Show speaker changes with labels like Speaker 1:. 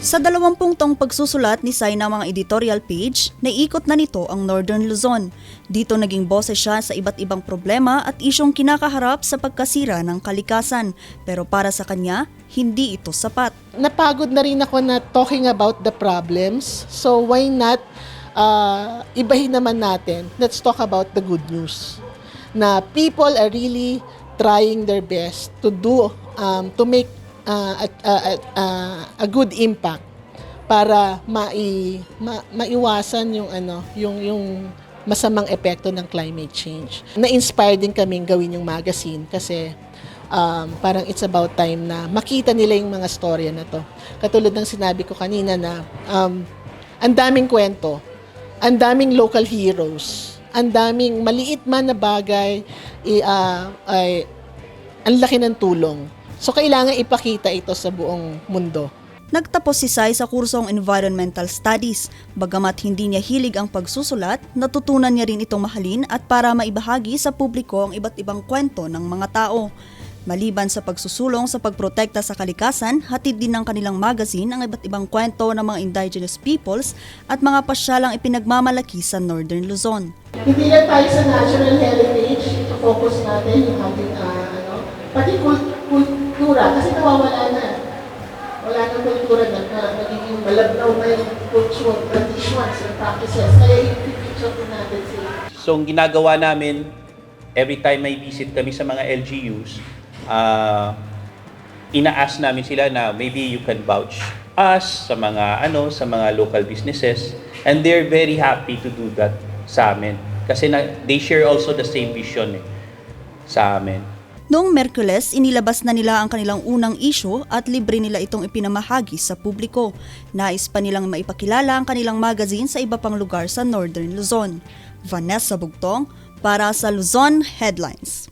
Speaker 1: Sa dalawampung taong pagsusulat ni Sai ng mga editorial page, naiikot na nito ang Northern Luzon. Dito naging boses siya sa iba't ibang problema at isyong kinakaharap sa pagkasira ng kalikasan. Pero para sa kanya, hindi ito sapat.
Speaker 2: napagod na rin ako na talking about the problems. So why not uh, ibahin naman natin. Let's talk about the good news. Na people are really trying their best to do um, to make uh, a, a, a, a good impact para mai, ma, maiwasan yung ano yung yung masamang epekto ng climate change. Na-inspire din kaming gawin yung magazine kasi um, parang it's about time na makita nila yung mga storya na to. Katulad ng sinabi ko kanina na um, ang daming kwento, ang daming local heroes, ang daming maliit man na bagay, i, ah, ay, ang laki ng tulong. So, kailangan ipakita ito sa buong mundo.
Speaker 1: Nagtapos si Sai sa kursong Environmental Studies. Bagamat hindi niya hilig ang pagsusulat, natutunan niya rin itong mahalin at para maibahagi sa publiko ang iba't ibang kwento ng mga tao. Maliban sa pagsusulong sa pagprotekta sa kalikasan, hatid din ng kanilang magazine ang iba't ibang kwento ng mga indigenous peoples at mga pasyalang ipinagmamalaki sa Northern Luzon.
Speaker 2: Hindi lang tayo sa national heritage, focus natin yung ating, ah, ano, pati kul- kultura, kasi nawawala na. Nang kultura na, na nagiging malabnaw na yung culture, traditions, and practices. Kaya yung picture po natin sila.
Speaker 3: So, ang ginagawa namin, every time may visit kami sa mga LGUs, ah ina-ask namin sila na maybe you can vouch us sa mga ano sa mga local businesses and they're very happy to do that sa amin kasi na, they share also the same vision eh, sa amin.
Speaker 1: Noong Merkules, inilabas na nila ang kanilang unang issue at libre nila itong ipinamahagi sa publiko. Nais pa nilang maipakilala ang kanilang magazine sa iba pang lugar sa Northern Luzon. Vanessa Bugtong para sa Luzon Headlines.